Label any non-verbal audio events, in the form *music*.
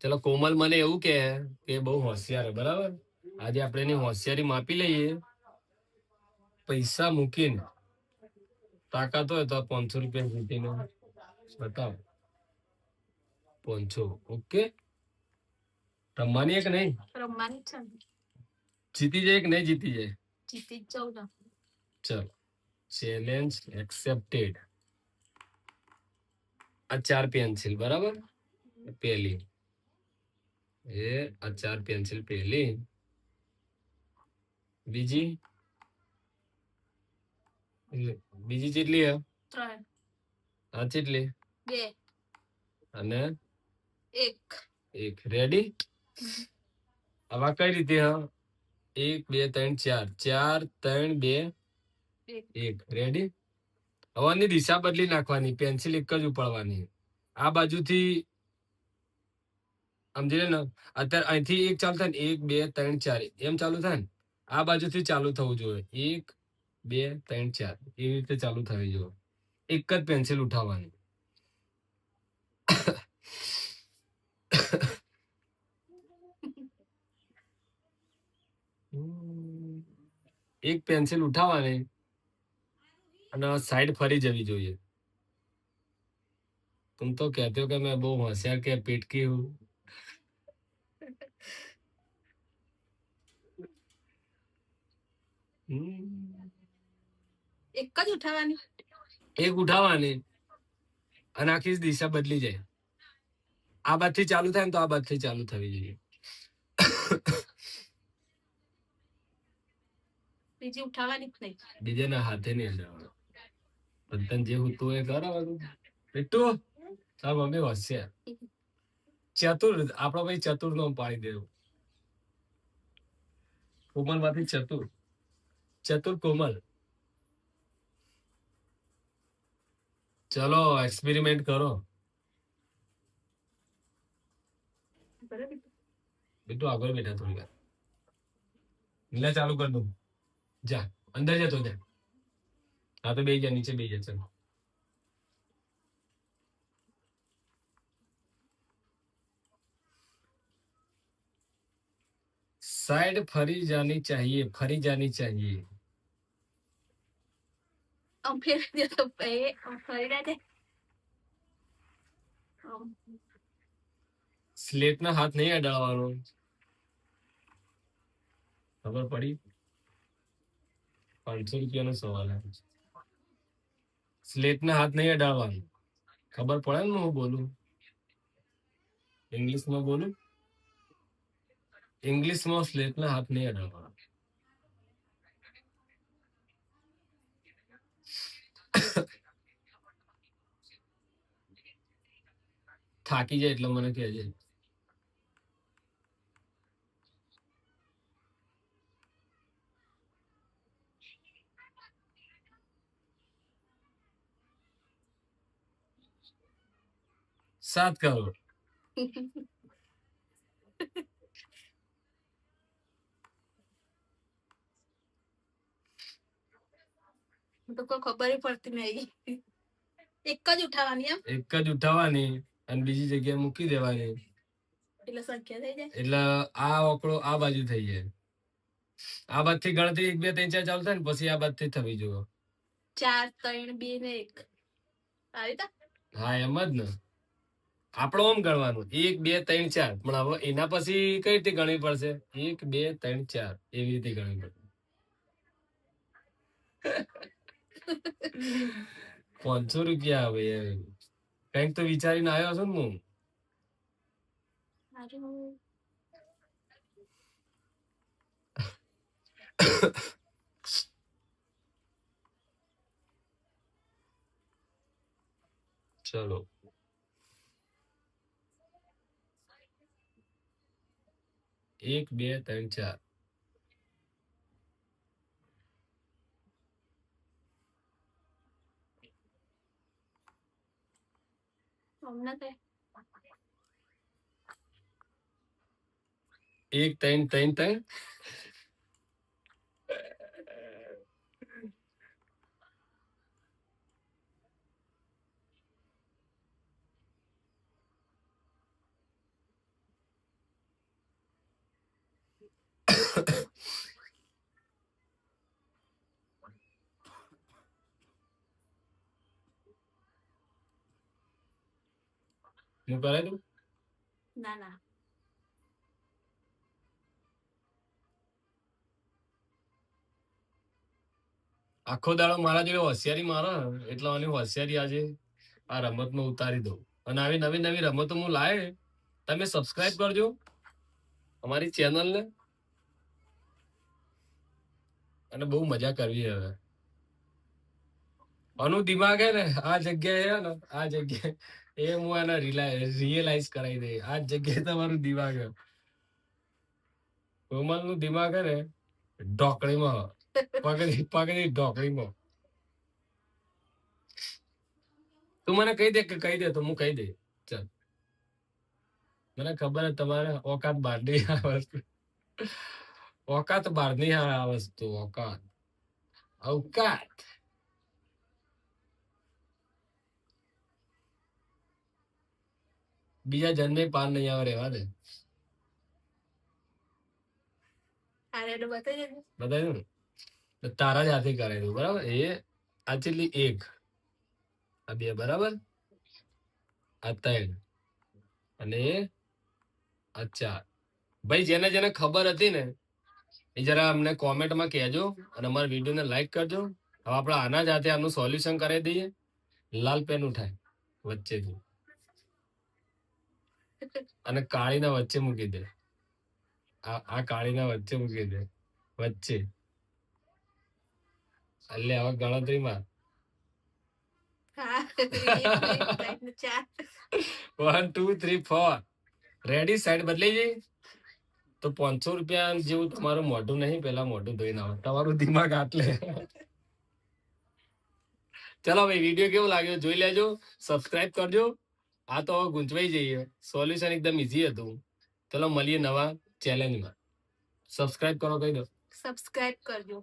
ચલો કોમલ મને એવું કે કે બહુ હોશિયાર હે, બરાબર? આજે આપણે એની હોશિયારી માપી લઈએ. પૈસા મૂકીને. તાકાત હોય તો પાંચસો રૂપિયા જીતીને બતાવો. પાંચસો ઓકે? રમવાની એક નહીં? રમવાની છે. ને જીતી જાય કે નહીં જીતી જાય? જીતી જ જાઉં ને. ચલો. ચેલેન્જ એક્સેપ્ટેડ આ ચાર પેન્સિલ બરાબર? પેલી એ આ ચાર પેન્સિલ પહેલી બીજી? બીજી કેટલી હે? ત્રણ. આ કેટલી બે. અને? એક. એક. રેડી આવા કઈ રીતે હા? એક બે ત્રણ ચાર. ચાર ત્રણ બે એક. રેડી હવાની દિશા બદલી નાખવાની. પેન્સિલ એક જ ઉપાડવાની. આ બાજુથી સમજી લે ને અત્યારે અહીંથી એક ચાલુ થાય ને એક બે ત્રણ ચાર એમ ચાલુ થાય ને આ બાજુથી ચાલુ થવું જોઈએ એક બે ત્રણ ચાર એવી રીતે ચાલુ થવી જોઈએ એક જ પેન્સિલ ઉઠાવવાની એક પેન્સિલ ઉઠાવવાની અને સાઈડ ફરી જવી જોઈએ तुम तो कहते हो कि मैं बहुत होशियार के पेट की हूँ એક જ ઉઠાવવાની? એક ઉઠાવવાની. અને આખી દિશા બદલી જાય. આ બાજથી ચાલુ થાય ને તો આ બાજથી ચાલુ થવી જોઈએ. બીજી ઉઠાવવાની જ નહીં. બીજાના હાથે નહીં અડાવવાનું બધાને જે હોતું એ કરાવવાનું એટલું તાર મમ્મી હોશિયાર ચતુર આપણો ભાઈ ચતુર નો પાડી દેવું. ઉમરમાંથી માંથી ચતુર. ચતુર કોમલ ચલો એક્સપેરિમેન્ટ કરો બરાબર બેટું આગળ બેઠા થોડી વાર લીલા ચાલુ કર દઉં જા અંદર જતો જા હા તો બે જા નીચે બે જા ચલો साइड फरी जानी चाहिए फरी जानी चाहिए આમ phê દે તો phê ông phê ના દે સ્લેટ ના હાથ નહીં અડાડવાનો ખબર પડી? પાંચસો રૂપિયાનો સવાલ સ્લેટ ના હાથ નહીં અડાડવાનો ખબર પડે ને હું બોલું? ઇંગ્લિશમાં બોલું? ઇંગ્લિશમાં સ્લેટ ના હાથ નહીં અડાડવાનો થાકી જાય એટલે મને કહેજે સાત કરોડ મને તો કોઈ ખબર ય પડતી નહીં એક જ ઉઠાવવાની એમ એક જ ઉઠાવવાની અને બીજી જગ્યાએ મૂકી દેવાની. એટલે સંખ્યા થઈ જાય? એટલે આ ઓકળો આ બાજુ થઈ જાય. આ બાદથી ગણતરી એક બે ત્રણ ચાર ચાલુ થાય ને પછી આ બાજથી થવી જોઈએ. ચાર ત્રણ બે ને એક. હા એમ જ ને. આપણો આમ ગણવાનું. એક બે ત્રણ ચાર. પણ હવે એના પછી કઈ રીતે ગણવી પડશે? એક બે ત્રણ ચાર. એવી રીતે ગણવી પડશે. *laughs* પાંચસો રૂપિયા હવે કંઈક તો વિચારીને આવ્યો છું ને હું. ચલો. એક બે ત્રણ ચાર. એક ત્રણ ત્રણ ત્રણ. હું કરાવી દઉં ના ના આખો દાડો મારા જોડે હોશિયારી મારા એટલે આની હોશિયારી આજે આ રમતમાં ઉતારી દઉં. અને આવી નવી નવી રમતો હું લાવે તમે સબસ્ક્રાઇબ કરજો અમારી ચેનલને અને બહુ મજા કરવી હવે. આનું દિમાગ હે ને આ જગ્યાએ ને આ જગ્યાએ એ હું એને રિયલાઇઝ કરાવી દઈ આ જગ્યાએ તમારું દિમાગ હે કોમલનું દિમાગ હે ને, ઢોકળીમાં, પગડી પગડી ઢોકળીમાં. તું મને કહી દે કે કહી દે તો હું કહી દે ચાલ. મને ખબર હે તમારે ઓકાત બહારની આ વસ્તુ. ઓકાત બહારની આ વસ્તુ, ઓકાત. અવકાત બીજા જન્મે પાર નહીં આવે રહેવા દે. બતાવ્યું ને? તારા જ હાથે કરાવી દઉં બરાબર? એ આ ચેટલી એક. આ બે બરાબર? આ ત્રણ. અને આ ચાર. ભાઈ જેને જેને ખબર હતી ને એ જરા અમને કોમેન્ટમાં કહેજો અને અમારા વિડીયોને લાઈક કરજો. હવે આપણે આના જ હાથે આનું સોલ્યુશન કરી દઈએ. લાલ પેન ઉઠાય વચ્ચેથી. અને કાળીના વચ્ચે મૂકી દે. આ કાળીના વચ્ચે મૂકી દે. વચ્ચે. એટલે હવે ગણતરીમાં. One two three four ready side બદલાઈ જઈ તો પાંચસો રૂપિયા જેવું તમારું મોઢું નહીં પેલા મોઢું ધોઈને આવો. તમારું દિમાગ આટલે. *laughs* ચલો ભાઈ વીડિયો કેવો લાગ્યો જોઈ લેજો. સબસ્ક્રાઇબ કરજો. આ તો હવે ગૂંચવાઈ જઈએ. સોલ્યુશન એકદમ ઈઝી હતું. ચલો મળીએ નવા ચેલેન્જમાં સબસ્ક્રાઇબ કરો કહી દો. સબસ્ક્રાઇબ કરજો.